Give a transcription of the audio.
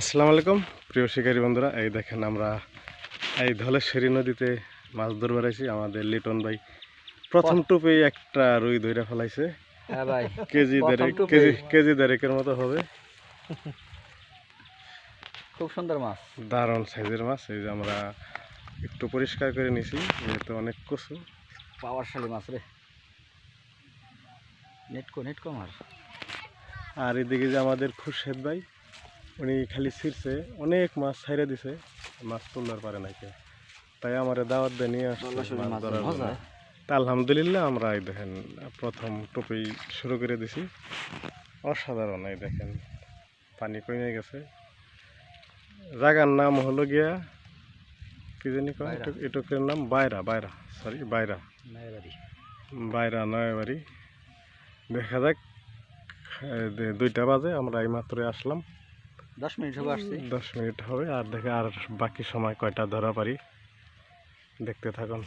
আসসালামু আলাইকুম। প্রিয় শিকারী বন্ধুরা এই দেখেন আমরা এই ধলেশ্বরী নদীতে মাছ ধরবার আছি আমাদের লিটন ভাই প্রথম টুপেই একটা রুই ধরে ফেলাইছে। হ্যাঁ কেজি দেড়েক কেজি কেজি দেড়েকের মতো হবে। খুব সুন্দর মাছ। দারুণ সাইজের মাছ। এই যে আমরা একটু পরিষ্কার করে নিছি যেহেতু অনেক কচু। পাওয়ারশালী মাছ রে। নেটকো নেটকো মাছ। আর এদিকে যে আমাদের খুরশেদ ভাই উনি খালি ছিঁড়ছে অনেক মাছ ছাইড়ে দিছে মাছ তুলবার পারে নাই কেউ। তাই আমার দাওয়াত দিয়ে নিয়ে আসছে তা আলহামদুলিল্লাহ আমরা এই দেখেন প্রথম টুপি শুরু করে দিছি। অসাধারণ এই দেখেন পানি কমে গেছে। জায়গার নাম হলো গিয়া কি জানি। এটুকের নাম বাইরা বাইরা সরি বাইরা। বাইরা নয় বাড়ি দেখা যাক দুইটা বাজে আমরা এই মাত্র আসলাম। দশ মিনিট হবে আসছি। দশ মিনিট হবে আর দেখে আর বাকি সময় কয়টা ধরা পারি দেখতে থাকুন।